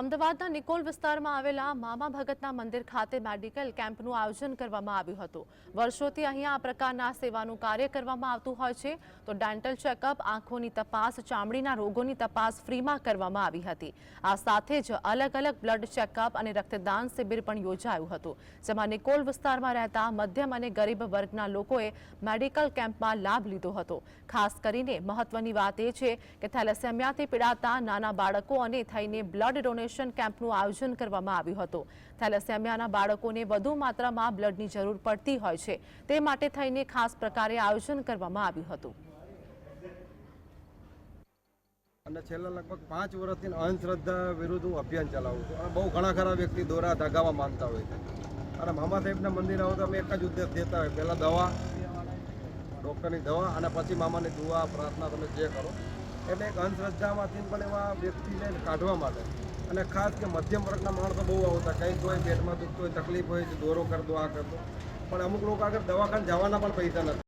અમદાવાદના નિકોલ વિસ્તારમાં આવેલા મામા ભગતના મંદિર ખાતે મેડિકલ કેમ્પનું આયોજન કરવામાં આવ્યું હતું. વર્ષોથી અહીંયા આ પ્રકારના સેવાનું કાર્ય કરવામાં આવતું હોય છે. તો ડેન્ટલ ચેકઅપ, આંખોની તપાસ, ચામડીના રોગોની તપાસ ફ્રીમાં કરવામાં આવી હતી. આ સાથે જ અલગ અલગ બ્લડ ચેકઅપ અને રક્તદાન શિબિર પણ યોજાયું હતું. જેમાં નિકોલ વિસ્તારમાં રહેતા મધ્યમ અને ગરીબ વર્ગના લોકોએ મેડિકલ કેમ્પમાં લાભ લીધો હતો. ખાસ કરીને મહત્વની વાત એ છે કે થેલેસેમિયાથી પીડાતા નાના બાળકો અને થઈને બ્લડ ડોનેશન કેમ્પનું આયોજન કરવામાં આવ્યું હતું. થેલેસેમિયાના બાળકોને વધુ માત્રામાં બ્લડની જરૂર પડતી હોય છે. તે માટે થઈને ખાસ પ્રકારે આયોજન કરવામાં આવ્યું હતું. અને છેલ્લા લગભગ પાંચ વર્ષથી અંધશ્રદ્ધા વિરુદ્ધ હું અભિયાન ચલાવું છું. અને બહુ ઘણા ખરા વ્યક્તિ દોરા ધગાવા માનતા હોય અને મામા સાહેબના મંદિર આવો તો અમે એક જ ઉદ્દેશ દેતા હોય. પહેલાં દવા, ડૉક્ટરની દવા અને પછી મામાની દુઆ, પ્રાર્થના તમે જે કરો. એટલે એક અંધશ્રદ્ધામાંથી પણ એવા વ્યક્તિને કાઢવા માટે અને ખાસ કે મધ્યમ વર્ગના માણસો બહુ આવતા કંઈક હોય પેટમાં દુખતું હોય, તકલીફ હોય દોરો કર, દો આ કર પણ અમુક લોકો આગળ દવાખાને જવાના પણ પૈસા નથી.